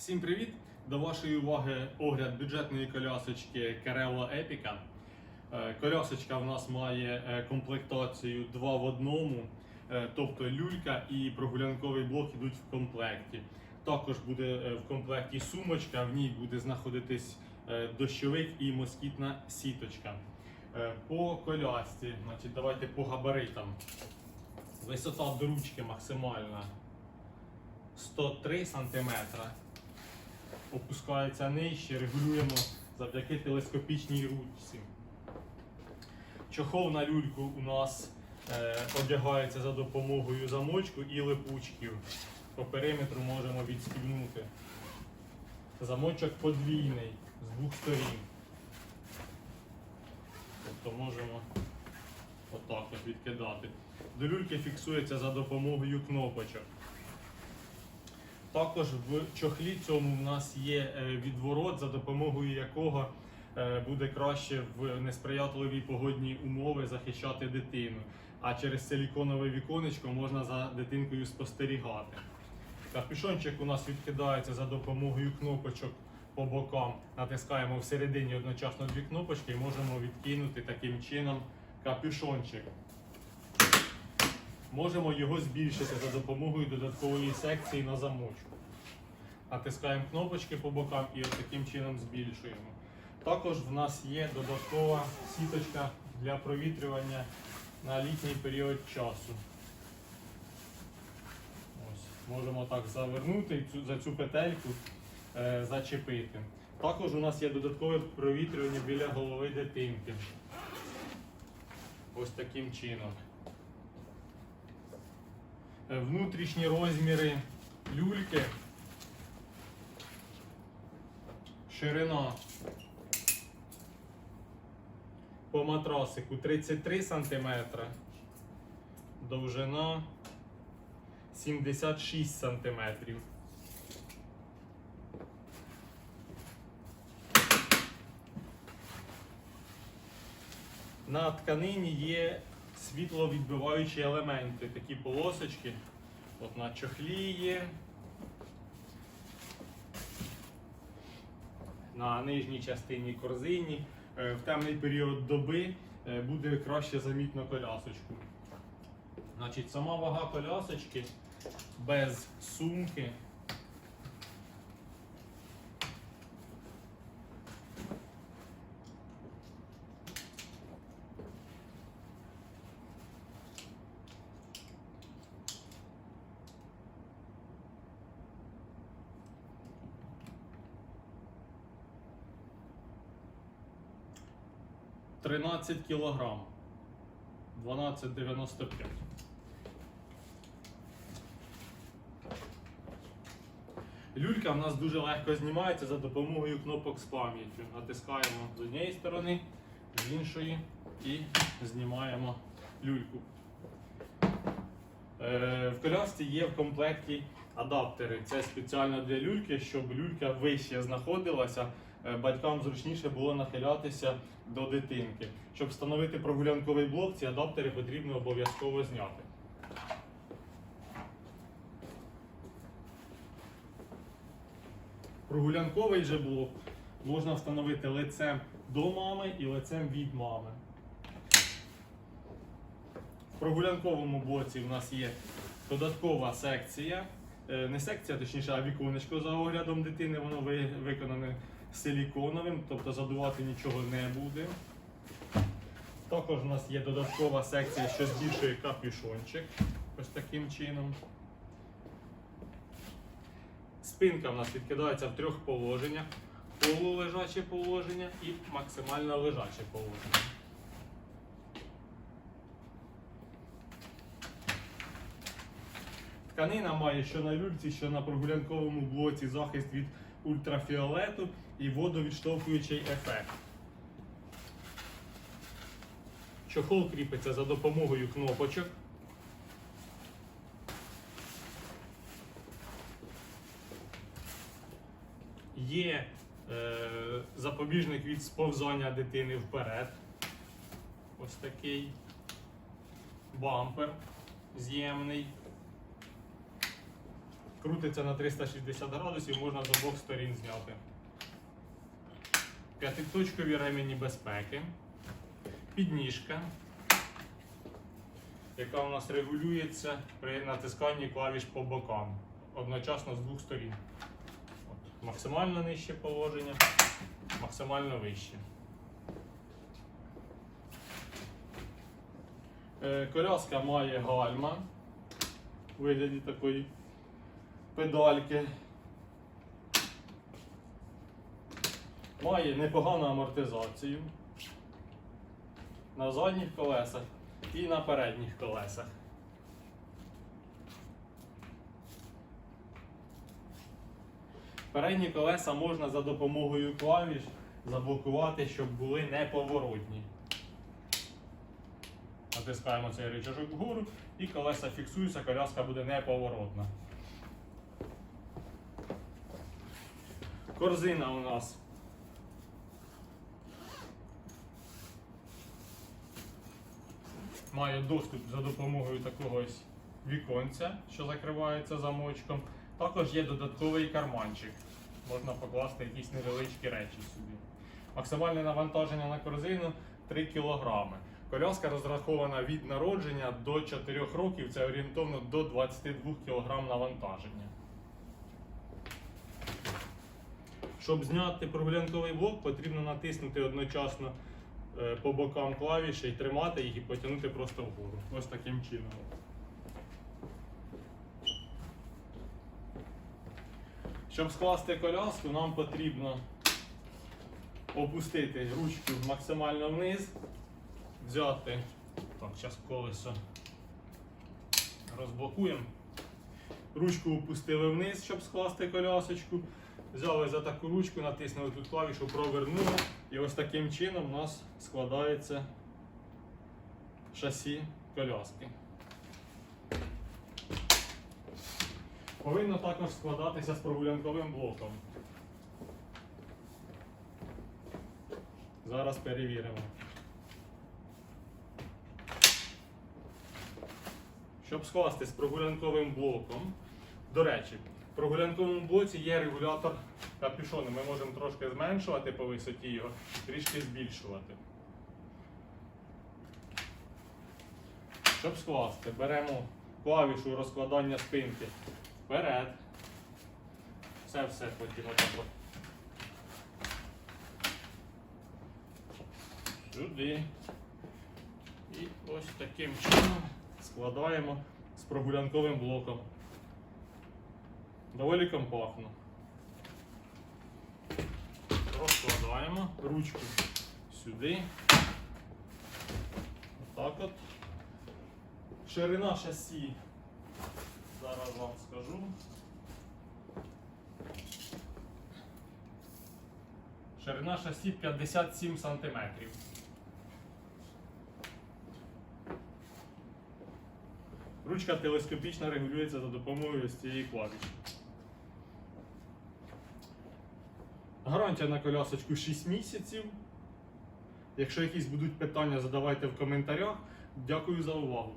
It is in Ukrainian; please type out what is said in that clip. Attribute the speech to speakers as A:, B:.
A: Всім привіт! До вашої уваги огляд бюджетної колясочки Carello Epica. Е, Колясочка в нас має е, комплектацію 2 в одному, е, тобто люлька і прогулянковий блок йдуть в комплекті. Також буде е, в комплекті сумочка, в ній буде знаходитись дощовик і москітна сіточка. По колясці, значить, давайте по габаритам. Висота до ручки максимальна 103 см. Опускається нижче, регулюємо завдяки телескопічній ручці. Чохол на люльку у нас е, одягається за допомогою замочку і липучків. По периметру можемо відстібнути. Замочок подвійний з двох сторін. Тобто можемо отак от відкидати. До люльки фіксується за допомогою кнопочок. Також в чохлі цьому в нас є е, відворот, за допомогою якого е, буде краще в несприятливі погодні умови захищати дитину. А через силіконове віконечко можна за дитинкою спостерігати. Капюшончик у нас відкидається за допомогою кнопочок по бокам. Натискаємо всередині одночасно дві кнопочки і можемо відкинути таким чином капюшончик. Можемо його збільшити за допомогою додаткової секції на замочку. Натискаємо кнопочки по бокам і от таким чином збільшуємо. Також в нас є додаткова сіточка для провітрювання на літній період часу. Ось, можемо так завернути і за цю петельку е, зачепити. Також у нас є додаткове провітрювання біля голови дитинки. Ось таким чином. Е, внутрішні розміри люльки. Ширина по матрасику 33 см, довжина 76 см. На тканині є світловідбиваючі елементи, такі полосочки. От на чохлі є. На нижній частині корзині. Е, В темний період доби е, буде краще замітно колясочку. Значить, сама вага колясочки без сумки. Тринадцять кілограм. 12,95. Люлька в нас дуже легко знімається за допомогою кнопок з пам'яттю. Натискаємо з однієї сторони, з іншої і знімаємо люльку. Е, В колясці є в комплекті адаптери. Це спеціально для люльки, щоб люлька вище знаходилася. Е, Батькам зручніше було нахилятися до дитинки. Щоб встановити прогулянковий блок, ці адаптери потрібно обов'язково зняти. Прогулянковий же блок можна встановити лицем до мами і лицем від мами. В прогулянковому блоці в нас є додаткова секція. Е, Не секція, точніше, а віконечко за оглядом дитини, воно виконане силіконовим, тобто задувати нічого не буде. Також у нас є додаткова секція, що збільшує капюшончик. Ось таким чином. Спинка в нас відкидається в трьох положеннях: полулежаче положення і максимально лежаче положення. Тканина має що на люльці, що на прогулянковому блоці захист від ультрафіолету і водовідштовхуючий ефект. Чохол кріпиться за допомогою кнопочок. Є е, запобіжник від сповзання дитини вперед. Ось такий бампер з'ємний. Крутиться на 360 градусів, можна з обох сторін зняти. П'ятиточкові ремені безпеки. Підніжка, яка у нас регулюється при натисканні клавіш по бокам. Одночасно з двох сторін. От, максимально нижче положення, максимально вище. Е, Коляска має гальма у вигляді такої педальки. Має непогану амортизацію на задніх колесах і на передніх колесах. Передні колеса можна за допомогою клавіш заблокувати, щоб були неповоротні. Натискаємо цей рычажок вгору і колеса фіксуються, коляска буде неповоротна. Корзина у нас має доступ за допомогою такого ось віконця, що закривається замочком. Також є додатковий карманчик. Можна покласти якісь невеличкі речі сюди. Максимальне навантаження на корзину 3 кг. Коляска розрахована від народження до 4 років, це орієнтовно до 22 кг навантаження. Щоб зняти прогулянковий блок, потрібно натиснути одночасно по бокам клавіші і тримати їх і потягнути просто вгору. Ось таким чином. Щоб скласти коляску, нам потрібно опустити ручку максимально вниз, взяти. Так, зараз колесо розблокуємо. Ручку опустили вниз, щоб скласти колясочку. Взяли за таку ручку, натиснули тут клавішу, провернули. І ось таким чином у нас складається шасі коляски. Повинно також складатися з прогулянковим блоком. Зараз перевіримо. Щоб скласти з прогулянковим блоком, до речі, прогулянковому блоці є регулятор капюшону. Ми можемо трошки зменшувати по висоті його, трішки збільшувати. Щоб скласти, беремо клавішу розкладання спинки вперед. Все все потім отак. Сюди. І ось таким чином складаємо з прогулянковим блоком. Доволі компактно. Розкладаємо ручку сюди. Отак от. Ширина шасі. Зараз вам скажу. Ширина шасі 57 сантиметрів. Ручка телескопічно регулюється за допомогою ось цієї клавіші. Гарантія на колясочку 6 місяців. Якщо якісь будуть питання, задавайте в коментарях. Дякую за увагу.